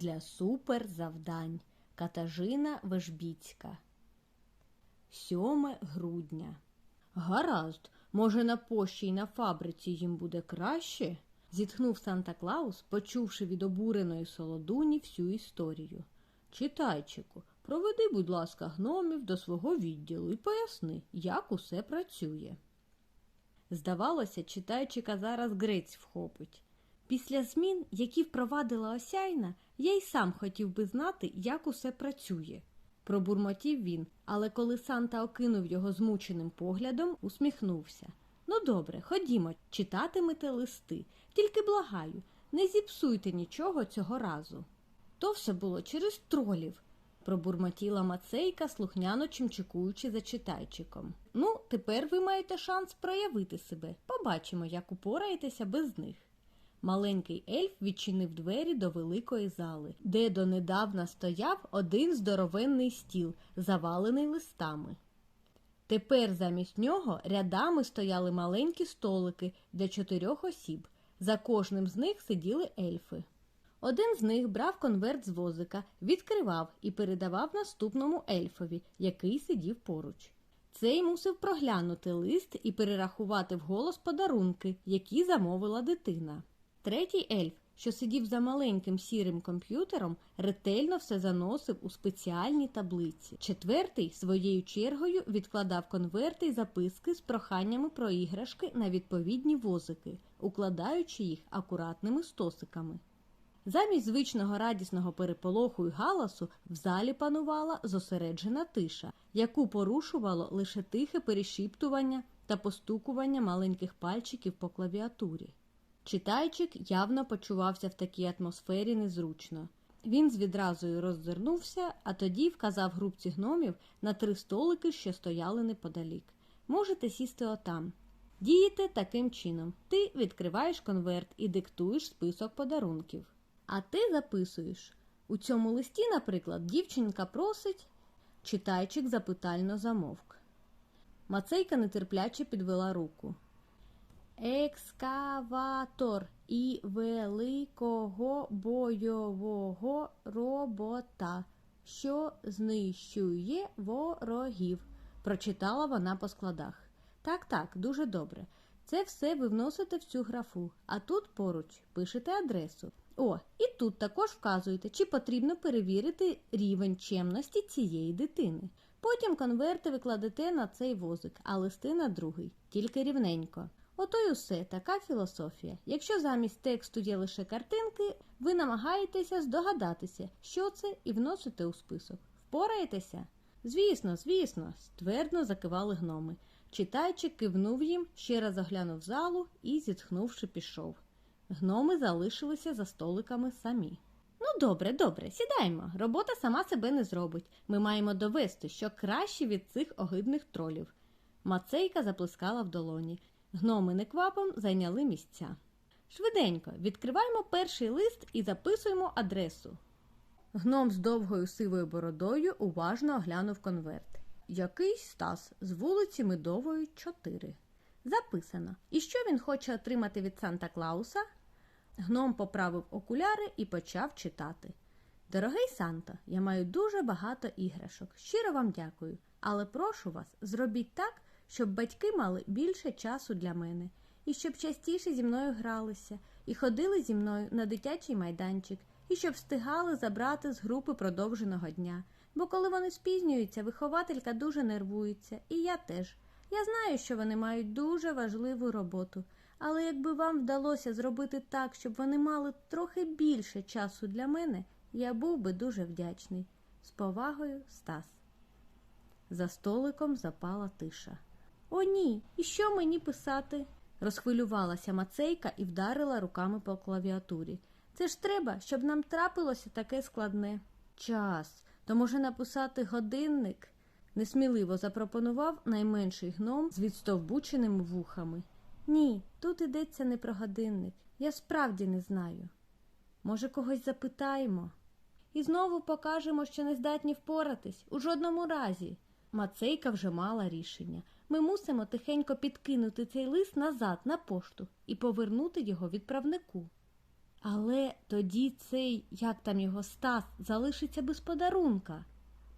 для суперзавдань. Катажина Вежбіцька. 7 грудня. Гаразд, може, на пощі й на фабриці їм буде краще? зітхнув Санта Клаус, почувши від обуреної солодуні всю історію. Читайчику, проведи, будь ласка, гномів до свого відділу і поясни, як усе працює. Здавалося, читайчика зараз грець вхопить. Після змін, які впровадила осяйна, я й сам хотів би знати, як усе працює. Пробурмотів він, але коли Санта окинув його змученим поглядом, усміхнувся. Ну добре, ходімо, читатимете листи. Тільки благаю, не зіпсуйте нічого цього разу. То все було через тролів, пробурмотіла Мацейка, слухняно чимчикуючи за читайчиком. Ну, тепер ви маєте шанс проявити себе. Побачимо, як упораєтеся без них. Маленький ельф відчинив двері до великої зали, де донедавна стояв один здоровенний стіл, завалений листами. Тепер замість нього рядами стояли маленькі столики для чотирьох осіб. За кожним з них сиділи ельфи. Один з них брав конверт з возика, відкривав і передавав наступному ельфові, який сидів поруч. Цей мусив проглянути лист і перерахувати вголос подарунки, які замовила дитина. Третій ельф, що сидів за маленьким сірим комп'ютером, ретельно все заносив у спеціальні таблиці. Четвертий своєю чергою відкладав конверти й записки з проханнями про іграшки на відповідні возики, укладаючи їх акуратними стосиками. Замість звичного радісного переполоху й галасу в залі панувала зосереджена тиша, яку порушувало лише тихе перешіптування та постукування маленьких пальчиків по клавіатурі. Читайчик явно почувався в такій атмосфері незручно. Він з відразою роззирнувся, а тоді вказав групці гномів на три столики, що стояли неподалік. Можете сісти отам. Дієте таким чином. Ти відкриваєш конверт і диктуєш список подарунків. А ти записуєш. У цьому листі, наприклад, дівчинка просить. Читайчик запитально замовк. Мацейка нетерпляче підвела руку. Екскаватор і великого бойового робота, що знищує ворогів, прочитала вона по складах. Так, так, дуже добре. Це все ви вносите в цю графу, а тут поруч пишете адресу. О, і тут також вказуєте, чи потрібно перевірити рівень чемності цієї дитини. Потім конверти викладете на цей возик, а листи на другий, тільки рівненько. Ото й усе така філософія. Якщо замість тексту є лише картинки, ви намагаєтеся здогадатися, що це, і вносите у список. Впораєтеся? Звісно, звісно, ствердно закивали гноми. Читайчик кивнув їм, ще раз оглянув залу і, зітхнувши, пішов. Гноми залишилися за столиками самі. Ну, добре, добре, сідаймо. Робота сама себе не зробить. Ми маємо довести, що краще від цих огидних тролів. Мацейка заплескала в долоні. Гноми неквапом зайняли місця. Швиденько відкриваємо перший лист і записуємо адресу. Гном з довгою сивою бородою уважно оглянув конверт. Якийсь Стас з вулиці Медової, 4. Записано. І що він хоче отримати від Санта Клауса? Гном поправив окуляри і почав читати. Дорогий Санто, я маю дуже багато іграшок. Щиро вам дякую. Але прошу вас, зробіть так, щоб батьки мали більше часу для мене, і щоб частіше зі мною гралися, і ходили зі мною на дитячий майданчик, і щоб встигали забрати з групи продовженого дня. Бо коли вони спізнюються, вихователька дуже нервується, і я теж. Я знаю, що вони мають дуже важливу роботу, але якби вам вдалося зробити так, щоб вони мали трохи більше часу для мене, я був би дуже вдячний. З повагою, Стас. За столиком запала тиша. О, ні, і що мені писати? розхвилювалася Мацейка і вдарила руками по клавіатурі. Це ж треба, щоб нам трапилося таке складне. Час. То може написати годинник? несміливо запропонував найменший гном з відстовбученими вухами. Ні, тут йдеться не про годинник. Я справді не знаю. Може, когось запитаємо? І знову покажемо, що не здатні впоратись у жодному разі. Мацейка вже мала рішення. Ми мусимо тихенько підкинути цей лист назад на пошту і повернути його відправнику. Але тоді цей, як там його Стас, залишиться без подарунка.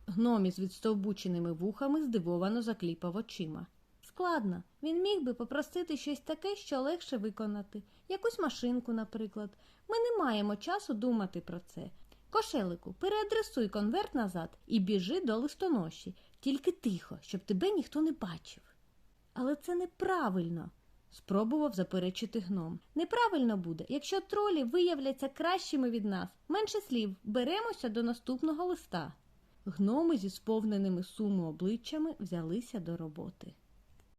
Гном із відстовбученими вухами здивовано закліпав очима. Складно, він міг би попросити щось таке, що легше виконати, якусь машинку, наприклад. Ми не маємо часу думати про це. Кошелику, переадресуй конверт назад і біжи до листоноші, тільки тихо, щоб тебе ніхто не бачив. Але це неправильно, спробував заперечити гном. Неправильно буде, якщо тролі виявляться кращими від нас. Менше слів, беремося до наступного листа. Гноми зі сповненими суму обличчями взялися до роботи.